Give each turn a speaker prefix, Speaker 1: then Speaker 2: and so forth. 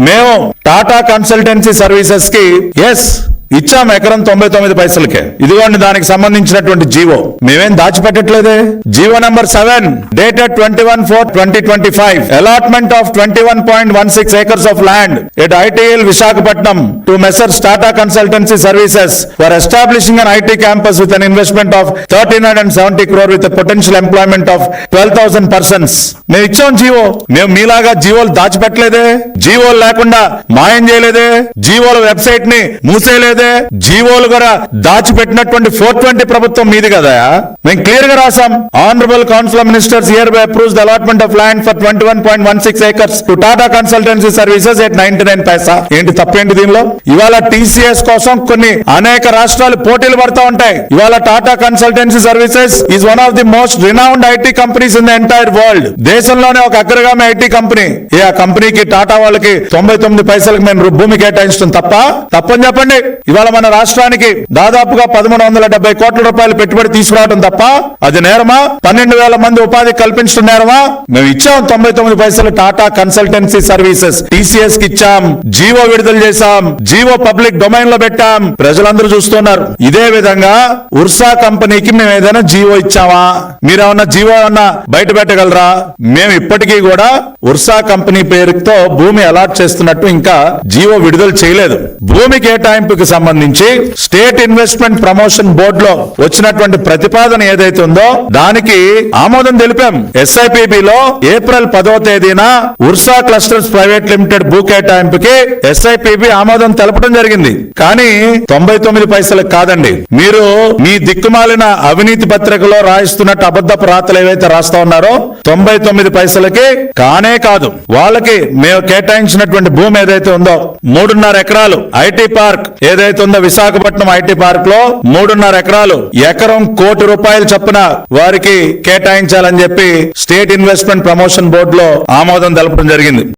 Speaker 1: మేము Tata consultancy సర్వీసెస్కి yes ఇచ్చాం ఎకరం తొంభై తొమ్మిది పైసలకే. ఇదిగోండి దానికి సంబంధించినటువంటి జీవో. మేమేం దాచిపెట్టట్లేదే? GO number seven dated twenty one four twenty twenty five. Allotment of twenty one point one six acres of land at ITL Visakhapatnam to messrs Tata consultancy services for establishing an IT campus with an investment of thirteen hundred and seventy crore with potential employment of twelve thousand persons మేము ఇచ్చాం GO. మేము మీలాగా జీవోలు దాచిపెట్టలేదే? జీవోలు లేకుండా మాయం చేయలేదే? జీవోల వెబ్సైట్ని మూసేయలేదే? జీవోలు కూడా దాచిపెట్టినటువంటి ఫోర్ ట్వంటీ ప్రభుత్వం మీది కదా. మేము క్లియర్గా రాసాం honourable council ministers year by approves the allotment of land for twenty one point one six acres to Tata consultancy services at ninety nine paisa ఏంటి తప్పేంటి దీనిలో? ఇవాళ టీసీఎస్ కోసం కొన్ని అనేక రాష్ట్రాలు పోటీలు పడతా ఉంటాయి. ఇవాళ Tata consultancy services is one of the most renowned IT companies in the entire world దేశంలోనే ఒక అగ్రగామి ఐటీ కంపెనీ ఏ ఆ కంపెనీకి టాటా వాళ్ళకి తొంభై తొమ్మిది పైసలకు మేము భూమి కేటాయించడం తప్ప? తప్పని చెప్పండి. ఇవాళ మన రాష్ట్రానికి దాదాపుగా పదమూడు వందల డెబ్బై కోట్ల రూపాయలు పెట్టుబడి తీసుకురావడం తప్ప అది నేరమా? పన్నెండు వేల మంది ఉపాధి కల్పించడం నేరమా? మేము ఇచ్చాం తొంభై తొమ్మిది పైసలు టాటా కన్సల్టెన్సీ సర్వీసెస్ టీసీఎస్కి ఇచ్చాం జీవో విడుదల చేశాం జీవో పబ్లిక్ డొమైన్లో పెట్టాం. ప్రజలందరూ చూస్తున్నారు. ఇదే విధంగా ఉర్సా కంపెనీకి మేము ఏదైనా జీవో ఇచ్చామా? మీరేమన్నా జీవో ఏమన్నా బయట పెట్టగలరా? మేము ఇప్పటికీ కూడా ఉర్సా కంపెనీ పేరుతో భూమి అలాట్ చేస్తున్నట్టు ఇంకా జీవో విడుదల చేయలేదు. భూమి కేటాయింపుకి సంబంధించి స్టేట్ ఇన్వెస్ట్మెంట్ ప్రమోషన్ బోర్డు లో వచ్చినటువంటి ప్రతిపాదన ఏదైతే ఉందో దానికి ఆమోదం తెలిపాం. ఎస్ఐపిబి లో ఏప్రిల్ పదో తేదీన ఉర్సా క్లస్టర్స్ ప్రైవేట్ లిమిటెడ్ భూ కేటాయింపుకి ఎస్ఐపిబి ఆమోదం తెలపడం జరిగింది. కానీ తొంభై తొమ్మిది పైసలకు కాదండి. మీరు మీ దిక్కుమాలిన అవినీతి పత్రికలో రాయిస్తున్నట్టు అబద్ధపు రాతలు ఏవైతే రాస్తా ఉన్నారో తొంభై తొమ్మిది పైసలకి కానే కాదు. వాళ్ళకి మేము కేటాయించినటువంటి భూమి ఏదైతే ఉందో మూడున్నర ఎకరాలు ఐటీ పార్క్ ఏదైతే ఉందో విశాఖపట్నం ఐటీ పార్క్లో మూడున్నర ఎకరాలు. ఎకరం కోటి రూపాయలు చొప్పున వారికి కేటాయించాలని చెప్పి స్టేట్ ఇన్వెస్ట్మెంట్ ప్రమోషన్ బోర్డు లో ఆమోదం తెలపడం జరిగింది.